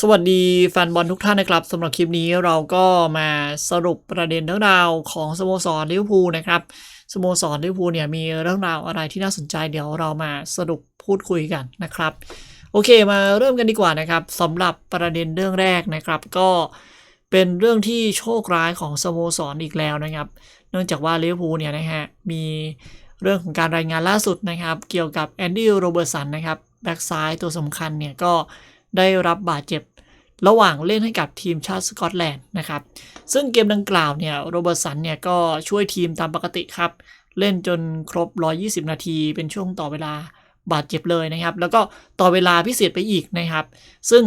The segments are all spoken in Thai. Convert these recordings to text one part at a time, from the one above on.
สวัสดีแฟนบอลทุกท่านนะครับสำหรับคลิปนี้เราก็มาสรุปประเด็นเรื่องราวของสโมสรลิเวอร์พูลนะครับสโมสรลิเวอร์พูลเนี่ยมีเรื่องราวอะไรที่น่าสนใจเดี๋ยวเรามาสรุปพูดคุยกันนะครับ โอเคมาเริ่มกันดีกว่านะครับสำหรับประเด็นเรื่องแรกนะครับ ก็เป็นเรื่องที่โชคร้ายของสโมสรอีกแล้วนะครับ เนื่องจากว่าลิเวอร์พูลเนี่ยนะฮะมีเรื่องของการรายงานล่าสุดนะครับ เกี่ยวกับแอนดี้โรเบอร์สันนะครับแบ็กซ้ายตัวสำคัญเนี่ยก็ ได้รับบาดเจ็บระหว่างเล่นให้กับทีมชาติสกอตแลนด์นะครับ ซึ่งเกมดังกล่าวเนี่ยโรเบอร์ตสันเนี่ยก็ช่วยทีมตามปกติครับ เล่นจนครบ 120 นาทีเป็นช่วงต่อเวลาบาดเจ็บเลยนะครับ แล้วก็ต่อเวลาพิเศษไปอีกนะครับ ซึ่ง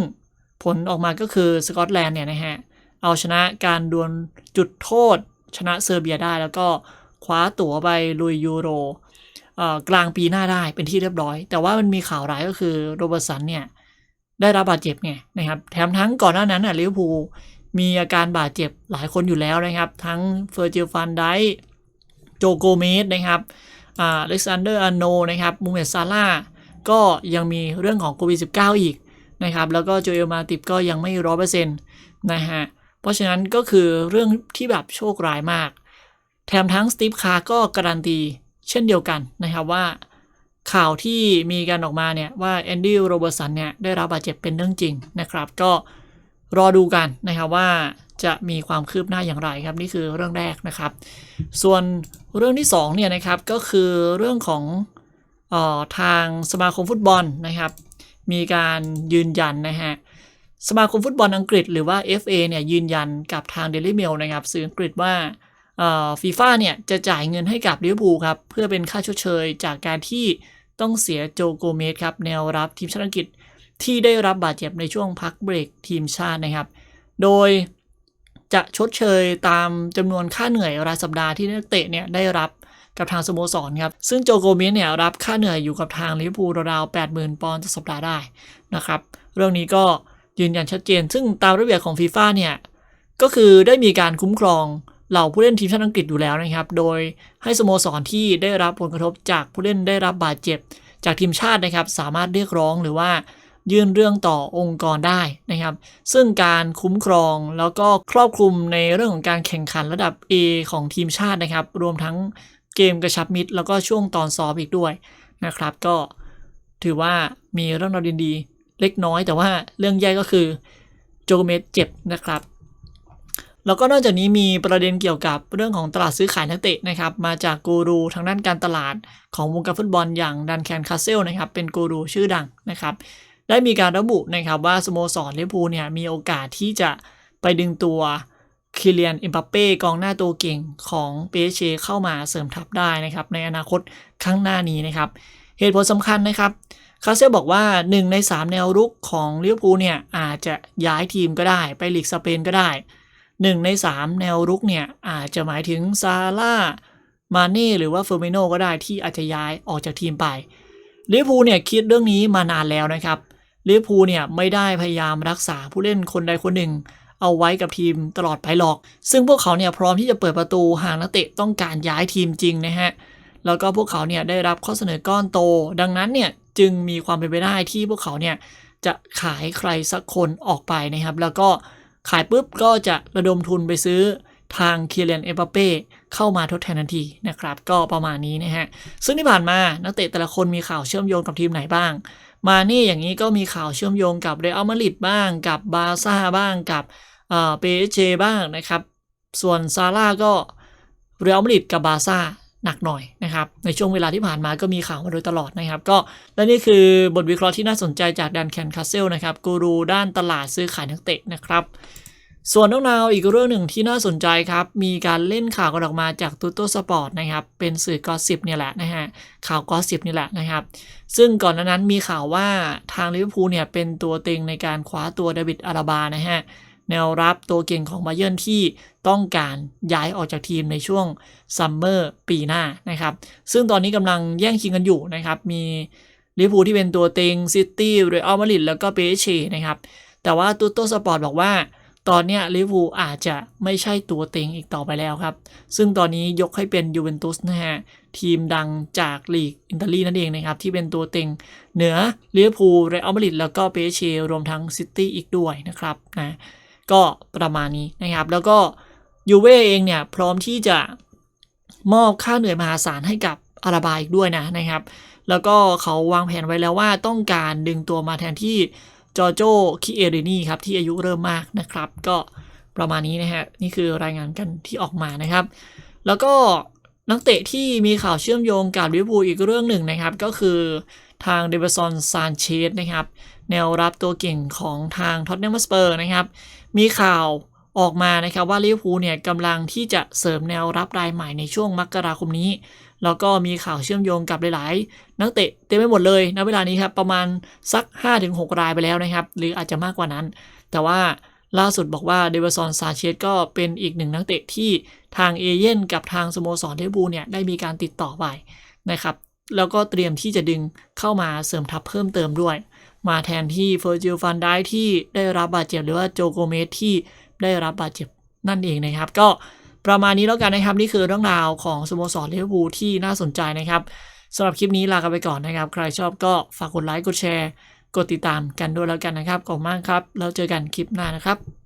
ผลออกมาก็คือสกอตแลนด์เนี่ยนะฮะเอาชนะการดวลจุดโทษ ชนะเซอร์เบียได้ แล้วก็คว้าตั๋วไปลุยยูโรกลางปีหน้าได้เป็นที่เรียบร้อย แต่ว่ามันมีข่าวร้ายก็คือโรเบอร์ตสันเนี่ย ได้รับบาดเจ็บไงนะครับแถมทั้งก่อนหน้านั้นอะลิเวอร์พูลมีอาการบาดเจ็บหลายคนอยู่แล้วนะครับ ทั้งเฟอร์จิลฟันไดโจโกเมสนะครับอ่าเล็กซานเดอร์อโนนะครับมูเมตซาร่าก็ยังมีเรื่องของโควิด -19 อีกนะครับ แล้วก็โจเอลมาติบก็ยังไม่ร้อยเปอร์เซ็นต์นะฮะ เพราะฉะนั้นก็คือเรื่องที่แบบโชคร้ายมาก แถมทั้งสตีฟคาร์ก็การันตีเช่นเดียวกันนะครับว่า ข่าวที่มีการออกมาเนี่ยว่าแอนดี้โรเบอร์สันเนี่ยได้รับบาดเจ็บเป็นเรื่องจริงนะครับ ก็รอดูกันนะครับว่าจะมีความคืบหน้าอย่างไรครับนี่คือเรื่องแรกนะครับ ส่วนเรื่องที่2เนี่ยนะครับก็คือเรื่องของออทางสมาคมฟุตบอลนะครับ มีการยืนยันนะฮะสมาคมฟุตบอลอังกฤษหรือว่า FA เนี่ยยืนยันกับทาง Daily Mail นะครับสื่ออังกฤษว่าฟีฟ่าเนี่ยจะจ่ายเงินให้กับลิเวอร์พูลครับเพื่อเป็นค่าชดเชยจากการที่ ต้องเสียโจโกเมสครับแนวรับทีมชาติอังกฤษที่ได้รับบาดเจ็บในช่วงพักเบรกทีมชาตินะครับ โดยจะชดเชยตามจำนวนค่าเหนื่อยรายสัปดาห์ที่นักเตะเนี่ยได้รับกับทางสโมสรครับ ซึ่งโจโกเมสเนี่ยรับค่าเหนื่อยอยู่กับทางลิเวอร์พูลราวๆ80,000 ปอนด์ต่อสัปดาห์ได้นะครับ เรื่องนี้ก็ยืนยันชัดเจน ซึ่งตามระเบียบของฟีฟ่าเนี่ยก็คือได้มีการคุ้มครอง เหล่าผู้เล่นทีมชาติอังกฤษอยู่แล้วนะครับ โดยให้สโมสรที่ได้รับผลกระทบจากผู้เล่นได้รับบาดเจ็บ จากทีมชาตินะครับ สามารถเรียกร้องหรือว่ายื่นเรื่องต่อองค์กรได้นะครับ ซึ่งการคุ้มครองแล้วก็ครอบคลุมในเรื่องของการแข่งขันระดับ A ของทีมชาตินะครับ รวมทั้งเกมกระชับมิตร แล้วก็ช่วงตอนซ้อมอีกด้วยนะครับ ก็ถือว่ามีเรื่องราวดีๆเล็กน้อย แต่ว่าเรื่องใหญ่ก็คือโจเมสเจ็บนะครับ แล้วก็นอกจากนี้มีประเด็นเกี่ยวกับเรื่องของตลาดซื้อขายนักเตะนะครับ มาจากกูรูทางด้านการตลาดของวงการฟุตบอลอย่างดันแคนคาเซลนะครับ เป็นกูรูชื่อดังนะครับ ได้มีการระบุนะครับว่าสโมสรลิเวอร์พูลเนี่ยมีโอกาสที่จะไปดึงตัวคิเลียนเอ็มบัปเป้กองหน้าตัวเก่งของเปเชเข้ามาเสริมทัพได้นะครับ ในอนาคตข้างหน้านี้นะครับ เหตุผลสำคัญนะครับคาเซลบอกว่า 1 ใน 3 แนวรุกของลิเวอร์พูลเนี่ยอาจจะย้ายทีมก็ได้ ไปลีกสเปนก็ได้ 1ใน3แนวรุกเนี่ย อาจจะหมายถึงซาร่ามาเน่หรือว่าเฟอร์มิโนก็ได้ที่อาจจะย้ายออกจากทีมไปลิเวอร์พูลเนี่ยคิดเรื่องนี้มานานแล้วนะครับลิเวอร์พูลเนี่ยไม่ได้พยายามรักษาผู้เล่นคนใดคนหนึ่ง เอาไว้กับทีมตลอดไปหรอก ซึ่งพวกเขาเนี่ยพร้อมที่จะเปิดประตูหากนักเตะต้องการย้ายทีมจริงนะฮะแล้วก็พวกเขาเนี่ยได้รับข้อเสนอก้อนโต ดังนั้นเนี่ยจึงมีความเป็นไปได้ที่พวกเขาเนี่ยจะขายใครสักคนออกไปนะครับ แล้วก็ ขายปุ๊บก็จะระดมทุนไปซื้อทางเคียเลียนเอเปเป้เข้ามาทดแทนทันทีนะครับ ก็ประมาณนี้นะฮะ ซึ่งที่ผ่านมานักเตะแต่ละคนมีข่าวเชื่อมโยงกับทีมไหนบ้าง มานี่อย่างนี้ก็มีข่าวเชื่อมโยงกับเรอัลมาดริดบ้าง กับบาซ่าบ้างกับเออปเชบ้างนะครับ ส่วนซาร่าก็เรอัลมาดริดกับบาซ่า หนักหน่อยนะครับ ในช่วงเวลาที่ผ่านมาก็มีข่าวมาโดยตลอดนะครับ ก็และนี่คือบทวิเคราะห์ที่น่าสนใจจากดันแคนคาสเซลนะครับกูรูด้านตลาดซื้อขายนักเตะนะครับ ส่วนน้องนาวอีกเรื่องหนึ่งที่น่าสนใจครับ มีการเล่นข่าวกันออกมาจากตูโตสปอร์ตนะครับ เป็นสื่อกอสิบเนี่ยแหละนะฮะข่าวกอสิบนี่แหละนะครับ ซึ่งก่อนหน้านั้นมีข่าวว่าทางลิเวอร์พูลเนี่ยเป็นตัวเต็งในการคว้าตัวเดวิดอาราบานะฮะ แนวรับตัวเก่งของบาเยิร์นที่ต้องการย้ายออกจากทีมในช่วงซัมเมอร์ปีหน้านะครับ ซึ่งตอนนี้กำลังแย่งชิงกันอยู่นะครับ มีลิเวอร์พูลที่เป็นตัวเต็งซิตี้เรอัลมาดริดแล้วก็เปเชนะครับ แต่ว่าตูโตสปอร์ตบอกว่าตอนนี้ลิเวอร์พูลอาจจะไม่ใช่ตัวเต็งอีกต่อไปแล้วครับ ซึ่งตอนนี้ยกให้เป็นยูเวนตุสนะฮะ ทีมดังจากลีกอิตาลีนั่นเองนะครับ ที่เป็นตัวเต็งเหนือลิเวอร์พูลเรอัลมาดริดแล้วก็เปเชรวมทั้งซิตี้อีกด้วยนะครับนะ ก็ประมาณนี้นะครับ แล้วก็ยูเว่เองเนี่ยพร้อมที่จะมอบค่าเหนื่อยมหาศาลให้กับอาราบาอีกด้วยนะนะครับ แล้วก็เขาวางแผนไว้แล้วว่าต้องการดึงตัวมาแทนที่จอโจคิเอรินีครับที่อายุเริ่มมากนะครับ ก็ประมาณนี้นะฮะนี่คือรายงานกันที่ออกมานะครับ แล้วก็นักเตะที่มีข่าวเชื่อมโยงกับลิเวอร์พูลอีกเรื่องหนึ่งนะครับ ก็คือ ทางเดวิสันซานเชสนะครับ แนวรับตัวเก่งของทางท็อตแนมสเปอร์นะครับ มีข่าวออกมานะครับว่าลิเวอร์พูลเนี่ยกำลังที่จะเสริมแนวรับรายใหม่ในช่วงมกราคมนี้ แล้วก็มีข่าวเชื่อมโยงกับหลาย ๆ นักเตะเต็มไปหมดเลยณเวลานี้ครับประมาณสัก 5-6 รายไปแล้วนะครับ หรืออาจจะมากกว่านั้น แต่ว่าล่าสุดบอกว่าเดวิสันซาเชสก็เป็นอีกหนึ่งนักเตะที่ทางเอเย่นกับทางสโมสรเทบูลเนี่ยได้มีการติดต่อไปนะครับ แล้วก็เตรียมที่จะดึงเข้ามาเสริมทัพเพิ่มเติมด้วย มาแทนที่เฟอร์จิลฟันได้ที่ได้รับบาดเจ็บหรือว่าโจโกเมสที่ได้รับบาดเจ็บนั่นเองนะครับ ก็ประมาณนี้แล้วกันนะครับ นี่คือเรื่องราวของสโมสรลิเวอร์พูลที่น่าสนใจนะครับสำหรับคลิปนี้ลากันไปก่อนนะครับ ใครชอบก็ฝากกดไลค์กดแชร์ กดติดตามกันด้วยแล้วกันนะครับขอบคุณมากครับแล้วเจอกันคลิปหน้านะครับ